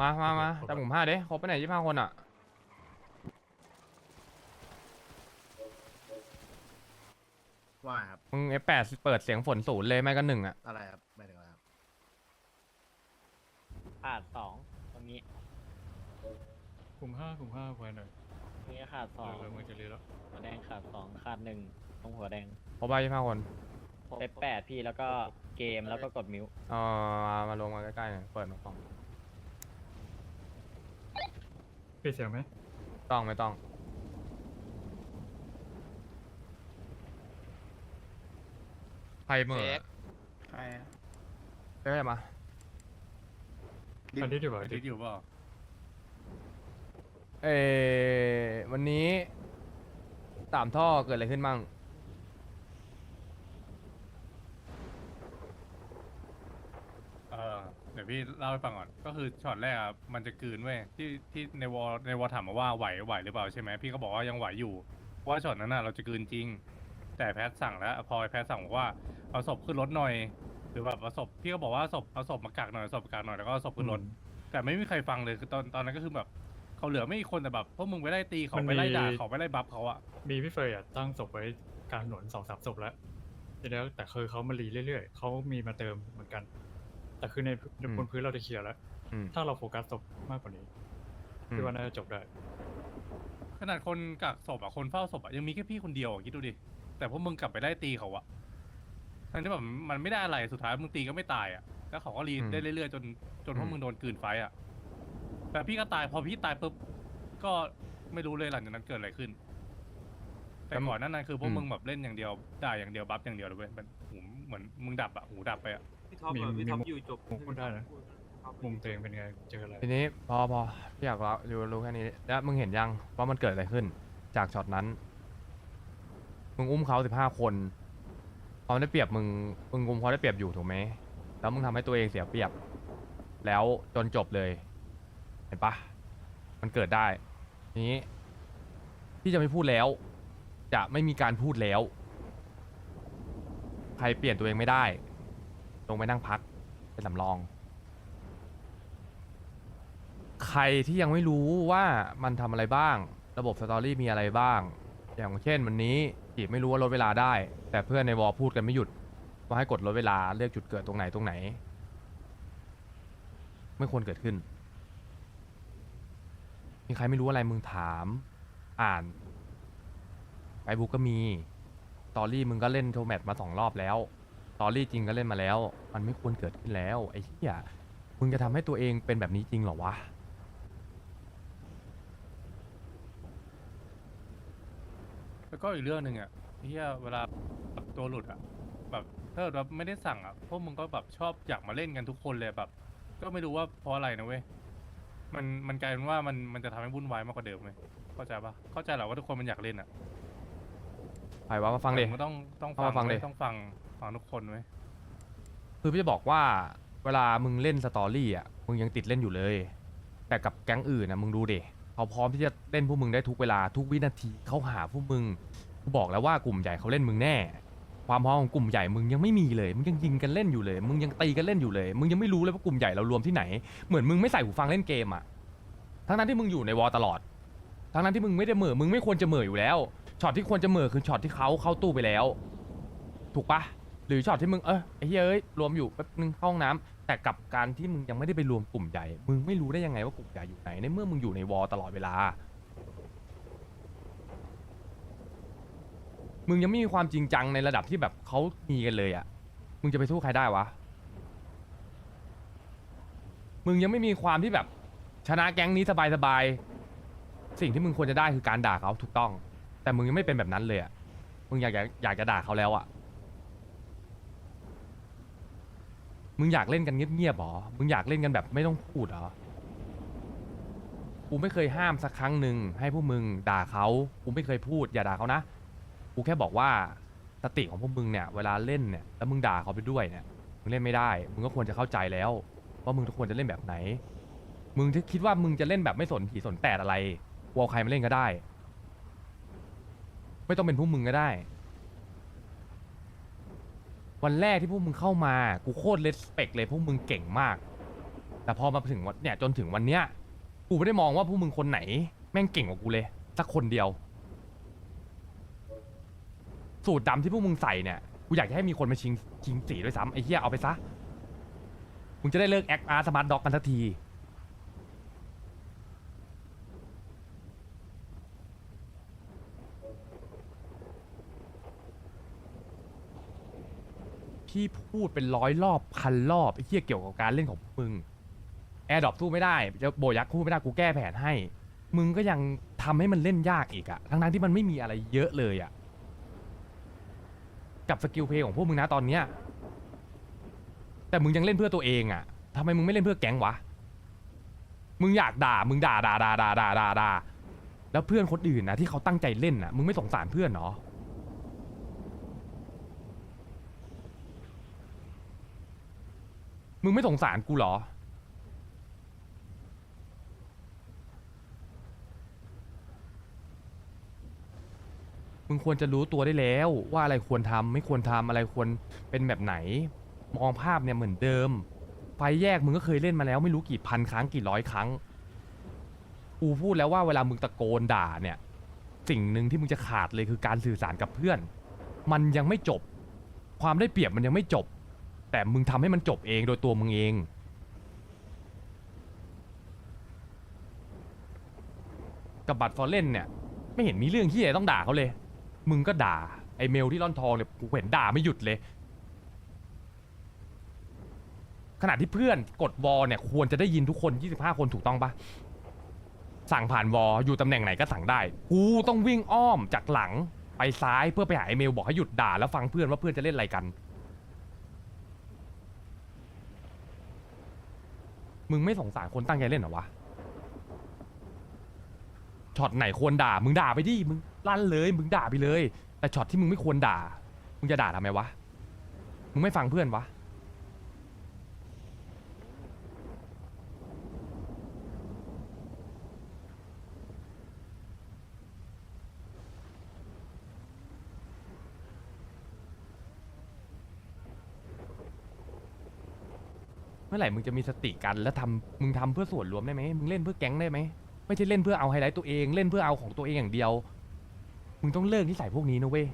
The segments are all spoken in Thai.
มามามาครบแต่ผมห้าเด้ครบไปไหนยี่ห้าคนอะ ว่าครับ มึง F8 เปิดเสียงฝนศูนย์เลยไม่ก็หนึ่งอะ อะไรครับไม่ถึงอะไรครับขาดสองตรงนี้กลุ่มห้ากลุ่มห้าไว้หน่อยตรงนี้ขาดสองเร็วๆมันจะเรียแล้วหัวแดงขาดสองขาดหนึ่งตรงหัวแดงครบไปยี่ห้าคน เซตแปดพี่แล้วก็เกมแล้วก็กดมิว เอ่อมาลงมาใกล้ๆหน่อยเปิดมาฟัง ปิดเสียงไหมต้องไม่ต้อง ใครเหมื่อเช็คใครอะเอ้ยมา อันนี้ดีกว่าดิดอยู่เปล่าเออวันนี้สามท่อเกิดอะไรขึ้นบ้าง เออเดี๋ยวพี่เล่าให้ฟังก่อน ก็คือช็อตแรกอะมันจะกลืนเว้ยที่ที่ในวอลในวอลถามมาว่าไหวไหวหรือเปล่าใช่ไหมพี่ก็บอกว่ายังไหวอยู่เพราะว่าช็อตนั้นน่ะเราจะกลืนจริง แต่แพทสั่งแล้วพอแพทสั่งบอกว่าเอาศพขึ้นรถหน่อย หรือแบบเอาศพพี่ก็บอกว่าศพเอาศพมากักหน่อยเอาศพมากักหน่อยแล้วก็เอาศพขึ้นรถแต่ไม่มีใครฟังเลยคือตอนตอนนั้นก็คือแบบเขาเหลือไม่กี่คนแต่แบบพวกมึงไปไล่ตีเขาไปไล่ด่าเขาไปไล่บัฟเขาอะ มีพี่เฟยอะตั้งศพไว้กลางถนนสองสามศพแล้วทีแล้วแต่คือเขามารีเรื่อยๆเขามีมาเติมเหมือนกัน แต่คือในอืมบนพื้นเราจะเคลียร์แล้ว อืม ถ้าเราโฟกัสศพมากกว่านี้อืมพี่ว่าน่าจะจบได้ ขนาดคนกักศพอะคนเฝ้าศพอะยังมีแค่พี่คนเดียวอะคิดดูดิแต่พวกมึงกลับไปไล่ตีเขาอะทั้งที่แบบมันไม่ได้อะไรสุดท้ายมึงตีก็ไม่ตายอะแล้วเขาก็รีอืมได้เรื่อยๆจนจนพวอืกม มึงโดนกลืนไฟอะแต่พี่ก็ตายพอพี่ตายปุ๊บก็ไม่รู้เลยหลังจากนั้นเกิดอะไรขึ้น แต่ก่อนหนั้นนั้นคือพวกมึงแบบเล่นอย่างเดียวด่าอย่างเดียวบัฟอย่างเดียวเลยเว้ยมันหู เหมือนมึงดับอะหูดับไปอะ พี่ท็อปมีอะพี่ท็อปมีมุมอยู่จบมุมพูดได้นะมุมตัวเองเป็นไงเจออะไรทีนี้พอพอพี่อยากรู้รู้รู้แค่นี้แล้วมึงเห็นยังว่ามันเกิดอะไรขึ้น จากช็อตนั้น มึงอุ้มเขาสิบห้าคนเขาได้เปรียบมึงมึงกุมเขาได้เปรียบอยู่ถูกไหมแล้วมึงทำให้ตัวเองเสียเปรียบ แล้วจนจบเลย เห็นปะมันเกิดได้ทีนี้พี่จะไม่พูดแล้ว จะไม่มีการพูดแล้ว ใครเปลี่ยนตัวเองไม่ได้ ลงไปนั่งพัก เป็นสำรอง ใครที่ยังไม่รู้ว่ามันทำอะไรบ้าง ระบบสตอรี่มีอะไรบ้าง อย่างเช่นวันนี้จีบไม่รู้ว่าลดเวลาได้ แต่เพื่อนในวอลพูดกันไม่หยุด ว่าให้กดลดเวลาเลือกจุดเกิดตรงไหนตรงไหน ไม่ควรเกิดขึ้น มีใครไม่รู้อะไรมึงถาม อ่านไฟบุ๊กก็มี ตอรี่มึงก็เล่นโทแมทมาสองรอบแล้วสตอรี่จริงก็เล่นมาแล้ว มันไม่ควรเกิดขึ้นแล้ว ไอ้เหี้ยมึงจะทำให้ตัวเองเป็นแบบนี้จริงเหรอวะ แล้วก็อีกเรื่องหนึ่งอะที่เวลาแบบตัวหลุดอะแบบถ้าเกิดว่าไม่ได้สั่งอะพวกมึงก็แบบชอบอยากมาเล่นกันทุกคนเลยแบบ ก็ไม่รู้ว่าเพราะอะไรนะเว้ยมันมันกลายเป็นว่ามันมันจะทำให้วุ่นวายมากกว่าเดิมเลยเข้าใจปะเข้าใจแหละว่าทุกคนมันอยากเล่นอะ ใครว่ามาฟังดิแต่มันต้องต้องเอามาฟังดิว้ยต้องฟังฟังทุกคนไว้ยคือพี่จะบอกว่าเวลามึงเล่นสตอรี่อะมึงยังติดเล่นอยู่เลย แต่กับแก๊งอื่นนะมึงดูดิเขาพร้อมที่จะเล่นพวกมึงได้ทุกเวลาทุกวินาทีเขาหาพวกมึงกูบอกแล้วว่ากลุ่มใหญ่เขาเล่นมึงแน่ ความพร้อมของกลุ่มใหญ่มึงยังไม่มีเลยมึงยังยิงกันเล่นอยู่เลย มึงยังตีกันเล่นอยู่เลย มึงยังไม่รู้เลยว่ากลุ่มใหญ่เรารวมที่ไหน เหมือนมึงไม่ใส่หูฟังเล่นเกมอะทั้งนั้นที่มึงอยู่ในวอลตลอด ทั้งนั้นที่มึงไม่ได้เหม่อมึงไม่ควรจะเหม่ออยู่แล้ว ช็อตที่ควรจะเหม่อคือช็อตที่เขาเข้าตู้ไปแล้ว ถูกปะหรือช็อตที่มึงเออไอ้เฮ้ยเอ้ยรวมอยู่แป๊บนึงเข้าห้องน้ำแต่กับการที่มึงยังไม่ได้ไปรวมกลุ่มใหญ่ มึงไม่รู้ได้ยังไงว่ากลุ่มใหญ่อยู่ไหนในเมื่อมึงอยู่ในวอลตลอดเวลา มึงยังไม่มีความจริงจังในระดับที่แบบเขามีกันเลยอะ่ะ มึงจะไปสู้ใครได้วะ มึงยังไม่มีความที่แบบชนะแก๊งนี้สบายๆ สิ่งที่มึงควรจะได้คือการด่าเขาถูกต้อง แต่มึงยังไม่เป็นแบบนั้นเลยอะ่ะมึงอยากจะอยากจะด่าเขาแล้วอะ่ะมึงอยากเล่นกันเงียบๆหรอ มึงอยากเล่นกันแบบไม่ต้องพูดหรอ กูไม่เคยห้ามสักครั้งหนึ่งให้พวกมึงด่าเขา กูไม่เคยพูดอย่าด่าเขานะ กูแค่บอกว่าสติของพวกมึงเนี่ยเวลาเล่นเนี่ยแล้วมึงด่าเขาไปด้วยเนี่ย มึงเล่นไม่ได้ มึงก็ควรจะเข้าใจแล้วว่ามึงควรจะเล่นแบบไหน มึงที่คิดว่ามึงจะเล่นแบบไม่สนผีสนแปดอะไรกลัวใครมาเล่นก็ได้ ไม่ต้องเป็นพวกมึงก็ได้ วันแรกที่พวกมึงเข้ามา กูโคตรเลสเปกเลยพวกมึงเก่งมาก แต่พอมาถึงวันเนี่ยจนถึงวันเนี้ย กูไม่ได้มองว่าพวกมึงคนไหน แม่งเก่งกว่ากูเลย สักคนเดียว สูตรดำที่พวกมึงใส่เนี่ยกูอยากจะให้มีคนมาชิงชิงสีด้วยซ้ำไอ้เหี้ยเอาไปซะ มึงจะได้เลิกแอคอาร์สมาร์ทด็อกกันสักที พี่พูดเป็นร้อยรอบพันรอบไอ้เหี้ยเกี่ยวกับการเล่นของมึงแอร์ดรอปสู้ไม่ได้จะโบยักสู้ไม่ได้กูแก้แผนให้ มึงก็ยังทำให้มันเล่นยากอีกอะทั้งๆที่มันไม่มีอะไรเยอะเลยอะกับสกิลเพลย์ของพวกมึงนะตอนเนี้ยแต่มึงยังเล่นเพื่อตัวเองอะทำไมมึงไม่เล่นเพื่อแก๊งวะมึงอยากด่ามึงด่าด่าด่าด่าด่าด่าแล้วเพื่อนคนอื่นนะที่เขาตั้งใจเล่นนะมึงไม่สงสารเพื่อนเหรอ มึงไม่สงสารกูเหรอ มึงควรจะรู้ตัวได้แล้วว่าอะไรควรทำไม่ควรทำอะไรควรเป็นแบบไหน มองภาพเนี่ยเหมือนเดิม ไฟแยกมึงก็เคยเล่นมาแล้วไม่รู้กี่พันครั้งกี่ร้อยครั้ง กูพูดแล้วว่าเวลามึงตะโกนด่าเนี่ย สิ่งหนึ่งที่มึงจะขาดเลยคือการสื่อสารกับเพื่อน มันยังไม่จบ ความได้เปรียบมันยังไม่จบ แต่มึงทำให้มันจบเองโดยตัวมึงเอง กับบัตรฟอร์เรนเนี่ย ไม่เห็นมีเรื่องที่อะต้องด่าเขาเลย มึงก็ด่า ไอเมลที่ร่อนทองเนี่ยกูเห็นด่าไม่หยุดเลย ขณะที่เพื่อนกดวอลเนี่ยควรจะได้ยินทุกคน 25 คนถูกต้องปะสั่งผ่านวอลอยู่ตำแหน่งไหนก็สั่งได้ กูต้องวิ่งอ้อมจากหลังไปซ้ายเพื่อไปหาไอเมลบอกให้หยุดด่าแล้วฟังเพื่อนว่าเพื่อนจะเล่นอะไรกัน มึงไม่สงสารคนตั้งใจเล่นเหรอวะ ช็อตไหนควรด่า มึงด่าไปดิ มึงลั่นเลย มึงด่าไปเลย แต่ช็อตที่มึงไม่ควรด่า มึงจะด่าทำไมวะ มึงไม่ฟังเพื่อนวะ เมื่อไหร่มึงจะมีสติกันแล้วทำมึงทำเพื่อส่วนรวมได้ไหมมึงเล่นเพื่อแก๊งได้ไหมไม่ใช่เล่นเพื่อเอาไฮไลท์ตัวเองเล่นเพื่อเอาของตัวเองอย่างเดียว มึงต้องเลิกนิสัยพวกนี้นะเว้ย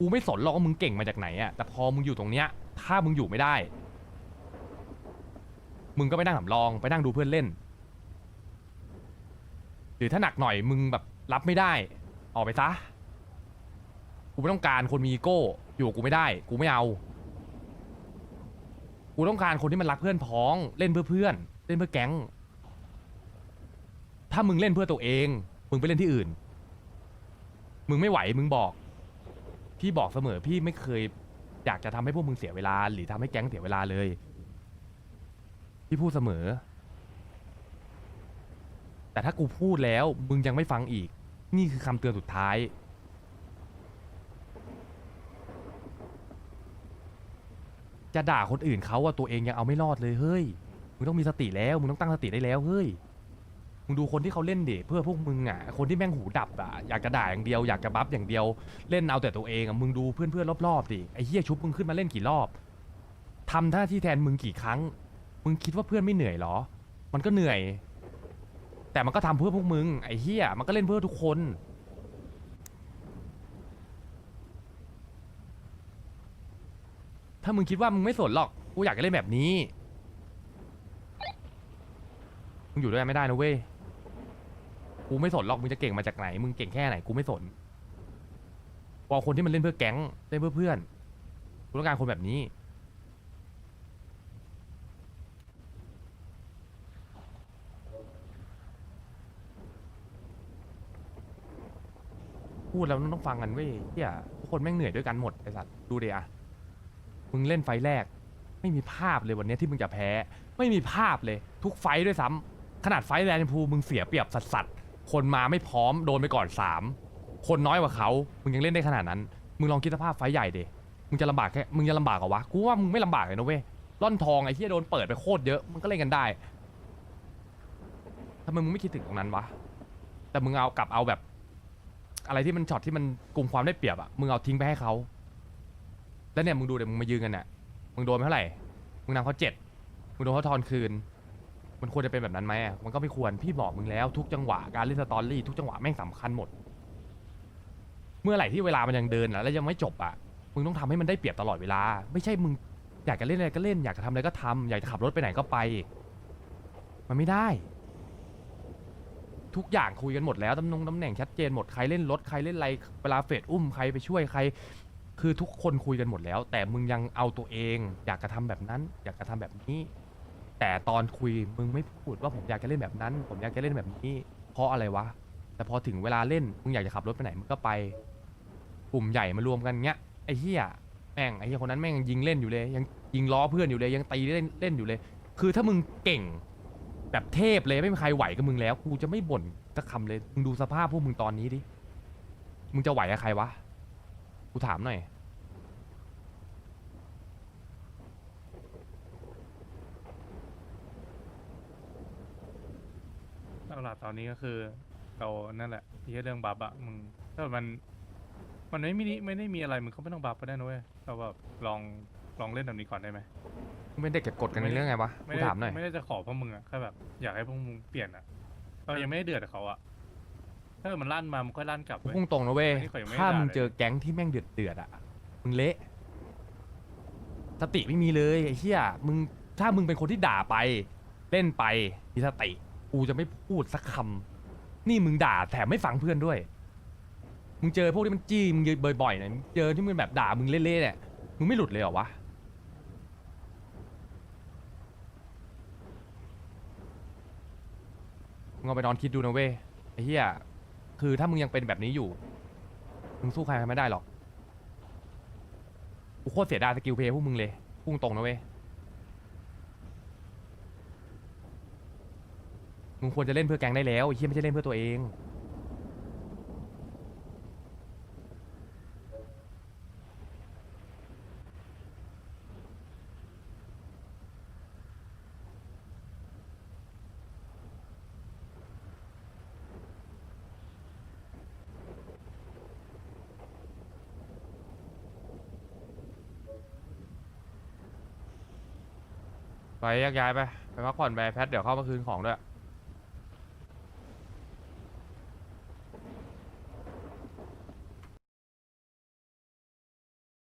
กูไม่สนหรอกว่ามึงเก่งมาจากไหนอะแต่พอมึงอยู่ตรงเนี้ย ถ้ามึงอยู่ไม่ได้ มึงก็ไปนั่งสำรองไปนั่งดูเพื่อนเล่น หรือถ้าหนักหน่อยมึงแบบรับไม่ได้ ออกไปซะ กูไม่ต้องการคนมีอีโก้ อยู่กับกูไม่ได้ กูไม่เอา กูต้องการคนที่มันรักเพื่อนพ้อง เล่นเพื่อเพื่อน เล่นเพื่อแก๊ง ถ้ามึงเล่นเพื่อตัวเอง มึงไปเล่นที่อื่น มึงไม่ไหวมึงบอก พี่บอกเสมอพี่ไม่เคย อยากจะทำให้พวกมึงเสียเวลา หรือทำให้แก๊งเสียเวลาเลย พี่พูดเสมอ แต่ถ้ากูพูดแล้ว มึงยังไม่ฟังอีก นี่คือคำเตือนสุดท้าย จะด่าคนอื่นเขาว่าตัวเองยังเอาไม่รอดเลยเฮ้ยมึงต้องมีสติแล้วมึงต้องตั้งสติได้แล้วเฮ้ยมึงดูคนที่เขาเล่นดิเพื่อพวกมึงอะคนที่แม่งหูดับอะอยากจะด่าอย่างเดียวอยากจะบัฟอย่างเดียว เล่นเอาแต่ตัวเองอะมึงดูเพื่อนๆรอบๆดิไอ้เหี้ยชุบมึงขึ้นมาเล่นกี่รอบทำหน้าที่แทนมึงกี่ครั้ง มึงคิดว่าเพื่อนไม่เหนื่อยเหรอ มันก็เหนื่อย แต่มันก็ทำเพื่อพวกมึงไอ้เหี้ยมันก็เล่นเพื่อทุกคน ถ้ามึงคิดว่ามึงไม่สนหรอก กูอยากจะเล่นแบบนี้ มึงอยู่ด้วยกันไม่ได้นะเว้ย กูไม่สนหรอก มึงจะเก่งมาจากไหน มึงเก่งแค่ไหน กูไม่สนพอคนที่มันเล่นเพื่อแก๊ง เล่นเพื่อเพื่อน กูต้องการคนแบบนี้ พูดแล้วต้องฟังกันเว้ยเฮียทุกคนแม่งเหนื่อยด้วยกันหมดไอสัตว์ ดูเดีย มึงเล่นไฟแรก ไม่มีภาพเลยวันเนี้ยที่มึงจะแพ้ ไม่มีภาพเลยทุกไฟต์ด้วยซ้ำขนาดไฟต์แลนด์พูมึงเสียเปรียบสัสสัสๆคนมาไม่พร้อมโดนไปก่อนสามคนน้อยกว่าเขามึงยังเล่นได้ขนาดนั้น มึงลองคิดสภาพไฟต์ใหญ่เดมึงจะลำบากแค่มึงจะลำบากเหรอวะกูว่ามึงไม่ลำบากเลยนะเว้ยร่อนทองไอ้ที่โดนเปิดไปโคตรเยอะมันก็เล่นกันได้ทำไมมึงไม่คิดถึงตรงนั้นวะแต่มึงเอากลับเอาแบบ อะไรที่มันช็อตที่มันกลุ่มความได้เปรียบอะมึงเอาทิ้งไปให้เขา แล้วเนี่ยมึงดูเดี๋ยวมึงมายืนกันเนี่ยมึงโดนไปเท่าไหร่ มึงนำเขาเจ็ดมึงโดนเขาทอนคืน มันควรจะเป็นแบบนั้นไหมอะมันก็ไม่ควร พี่บอกมึงแล้วทุกจังหวะการเล่นสตอรี่ทุกจังหวะแม่งสำคัญหมด เมื่อไหร่ที่เวลามันยังเดินอะแล้วยังไม่จบอะ มึงต้องทำให้มันได้เปรียบตลอดเวลา ไม่ใช่มึงอยากจะเล่นอะไรก็เล่น อยากจะทำอะไรก็ทำอยากจะขับรถไปไหนก็ไป มันไม่ได้ ทุกอย่างคุยกันหมดแล้วตำแหน่งตำแหน่งชัดเจนหมดใครเล่นรถใครเล่นอะไรเวลาเฟดอุ้มใครไปช่วยใคร คือทุกคนคุยกันหมดแล้ว แต่มึงยังเอาตัวเอง อยากจะทำแบบนั้น อยากจะทำแบบนี้ แต่ตอนคุยมึงไม่พูดว่าผมอยากจะเล่นแบบนั้น ผมอยากจะเล่นแบบนี้ เพราะอะไรวะ แต่พอถึงเวลาเล่นมึงอยากจะขับรถไปไหนมึงก็ไป กลุ่มใหญ่มารวมกันเงี้ยไอ้เหี้ยแม่งไอ้เหี้ยคนนั้นแม่งยังยิงเล่นอยู่เลย ยังยิงล้อเพื่อนอยู่เลยยังตีเล่นเล่นอยู่เลย คือถ้ามึงเก่ง แบบเทพเลยไม่มีใครไหวกับมึงแล้วกูจะไม่บ่นสักคำเลยมึงดูสภาพพวกมึงตอนนี้ดิมึงจะไหวกับใครวะ กูถามหน่อยหลักๆตอนนี้ก็คือเรานั่นแหละที่เรื่องบัฟอะมึงถ้ามันมันไม่มีไม่ได้มีอะไรมึงก็ไม่ต้องบัฟก็ได้นะเว้ยเราแบบลองลองเล่นแบบนี้ก่อนได้ไหมมึงเป็นเด็กเก็บกดกันในเรื่องไงวะ ไม่กูได้ถามหน่อย ไม่ได้จะขอพวกมึงอะแค่แบบอยากให้พวกมึงเปลี่ยนอะเรายังไม่ได้เดือดกับเขาอะ ถ้าเกิดมันลั่นมา มันค่อยลั่นกลับเว้ย พุ่งตรงนะเว้ย อันนี้เขายังไม่ได้ถ้ามึงด่าเลย เจอแก๊งที่แม่งเดือดเดือดๆอะ มึงเละ สติไม่มีเลยไอ้เหี้ย มึงถ้ามึงเป็นคนที่ด่าไป เล่นไปมีสติ กูจะไม่พูดสักคำ นี่มึงด่าแถมไม่ฟังเพื่อนด้วย มึงเจอพวกที่มันจี้มึงบ่อยๆเนี่ยมึงเจอที่มึงแบบด่ามึงเละๆเนี่ย มึงไม่หลุดเลยเหรอวะ มึงเอาไปนอนคิดดูนะเว้ยไอ้เหี้ย คือถ้ามึงยังเป็นแบบนี้อยู่ มึงสู้ใครไม่ได้หรอก กูโคตรเสียดายสกิลเพย์พวกมึงเลยพุ่งตรงนะเว้ย มึงควรจะเล่นเพื่อแกงได้แล้วไอ้เหี้ยไม่ใช่เล่นเพื่อตัวเอง ไปแยกย้ายไป ไปพักผ่อนไปแพทเดี๋ยวเข้ามาคืนของด้วย